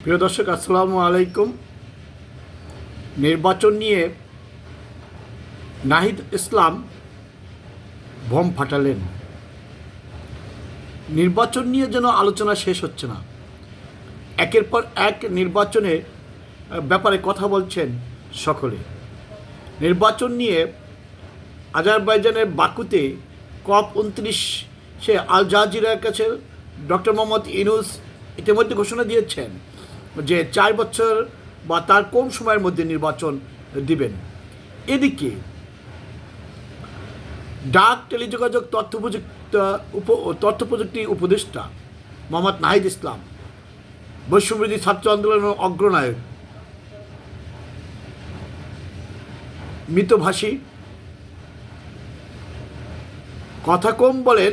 প্রিয় দর্শক আসসালামু আলাইকুম। নির্বাচন নিয়ে নাহিদ ইসলাম বম ফাটালেন। নির্বাচন নিয়ে যেন আলোচনা শেষ হচ্ছে না। একের পর এক নির্বাচনের আহ, ব্যাপারে কথা বলছেন সকলে। নির্বাচন নিয়ে আজারবাইজানের বাকুতে কপ উনত্রিশ সে আল জাজিরার কাছে ডক্টর মোহাম্মদ ইনুস ইতিমধ্যে ঘোষণা দিয়েছেন। যে চার বছর বা তার কম সময়ের মধ্যে নির্বাচন দিবেন। এদিকে ডাক, টেলিযোগাযোগ, তথ্য প্রযুক্ত উপ, তথ্য প্রযুক্তি উপদেষ্টা মোহাম্মদ নাহিদ ইসলাম বৈশ্যবিরোধী ছাত্র আন্দোলনের অগ্রনায়ক মৃতভাষী কথা কম বলেন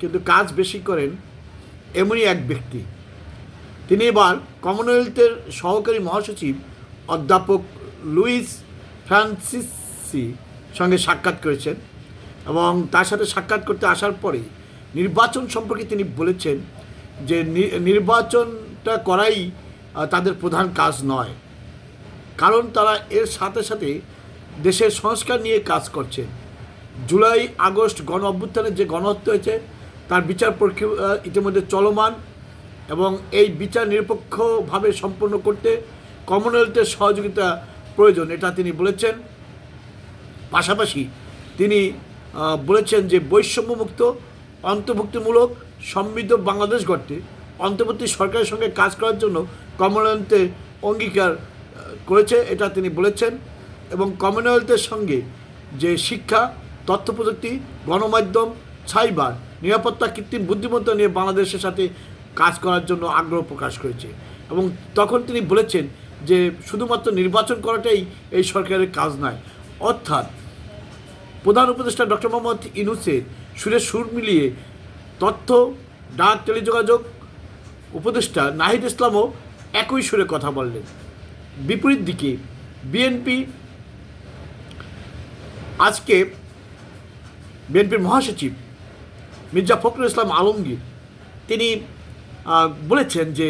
কিন্তু কাজ বেশি করেন এমনই এক ব্যক্তি। তিনি এবার কমনওয়েলথের সহকারী মহাসচিব অধ্যাপক লুইস ফ্রান্সিসি সঙ্গে সাক্ষাৎ করেছেন এবং তার সাথে সাক্ষাৎ করতে আসার পরে নির্বাচন সম্পর্কে তিনি বলেছেন যে নির্বাচনটা করাই তাদের প্রধান কাজ নয়। কারণ তারা এর সাথে সাথে দেশের সংস্কার নিয়ে কাজ করছেন। জুলাই আগস্ট গণ অভ্যুত্থানের যে গণহত্যা হয়েছে, তার বিচার প্রক্রিয়া ইতিমধ্যে চলমান। এবং এই বিচার নিরপেক্ষভাবে সম্পন্ন করতে কমনওয়েলথের সহযোগিতা প্রয়োজন, এটা তিনি বলেছেন। পাশাপাশি তিনি বলেছেন যে বৈষম্যমুক্ত, অন্তর্ভুক্তিমূলক, সমৃদ্ধ বাংলাদেশ গড়তে অন্তর্বর্তী সরকারের সঙ্গে কাজ করার জন্য কমনওয়েলথে অঙ্গীকার করেছে, এটা তিনি বলেছেন। এবং কমনওয়েলথের সঙ্গে যে শিক্ষা তথ্য প্রযুক্তি গণমাধ্যম সাইবার নিরাপত্তা, কৃত্রিম বুদ্ধিমত্তা নিয়ে বাংলাদেশের সাথে কাজ করার জন্য আগ্রহ প্রকাশ করেছে। এবং তখন তিনি বলেছেন যে শুধুমাত্র নির্বাচন করাটাই এই সরকারের কাজ নয়। অর্থাৎ প্রধান উপদেষ্টা ডক্টর মোহাম্মদ ইনুসের সুরে সুর মিলিয়ে তথ্য, ডাক, টেলিযোগাযোগ উপদেষ্টা নাহিদ ইসলামও একই সুরে কথা বললেন। বিপরীত দিকে বিএনপি আজকে বিএনপির মহাসচিব মির্জা ফখরুল ইসলাম আলমগীর, তিনি বলেছেন যে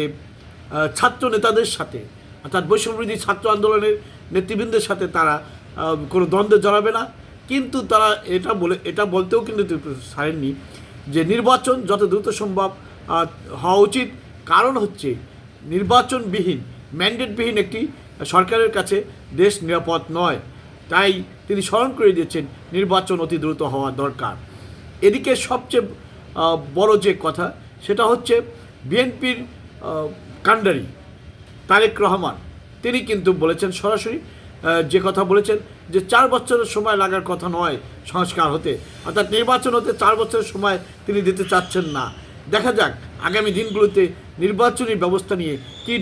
ছাত্র নেতাদের সাথে, অর্থাৎ বৈষম্যবিরোধী ছাত্র আন্দোলনের নেতৃবৃন্দের সাথে তারা কোনো দ্বন্দ্বে জড়াবে না। কিন্তু তারা এটা বলে, এটা বলতেও কিন্তু ছাড়েননি যে, নির্বাচন যত দ্রুত সম্ভব হওয়া উচিত। কারণ হচ্ছে, নির্বাচনবিহীন, ম্যান্ডেটবিহীন একটি সরকারের কাছে দেশ নিরাপদ নয়। তাই তিনি স্মরণ করে দিয়েছেন, নির্বাচন অতি দ্রুত হওয়া দরকার। এদিকে সবচেয়ে বড় যে কথা, সেটা হচ্ছে বিএনপির কাণ্ডারি তারেক রহমান। তিনি কিন্তু বলেছেন সরাসরি যে কথা বলেছেন যে চার বছরের সময় লাগার কথা নয় সংস্কার হতে। অর্থাৎ নির্বাচন হতে চার বছরের সময় তিনি দিতে চাচ্ছেন না। দেখা যাক আগামী দিনগুলোতে নির্বাচনী ব্যবস্থা নিয়ে কী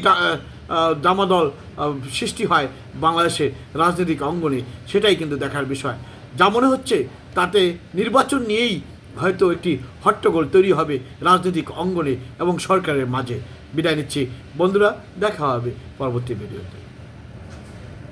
দামাদল সৃষ্টি হয় বাংলাদেশের রাজনৈতিক অঙ্গনে, সেটাই কিন্তু দেখার বিষয়। যা মনে হচ্ছে তাতে নির্বাচন নিয়েই হয়তো একটি হট্টগোল তৈরি হবে রাজনৈতিক অঙ্গনে এবং সরকারের মাঝে। বিদায় নিচ্ছি। বন্ধুরা, দেখা হবে পরবর্তী ভিডিওতে।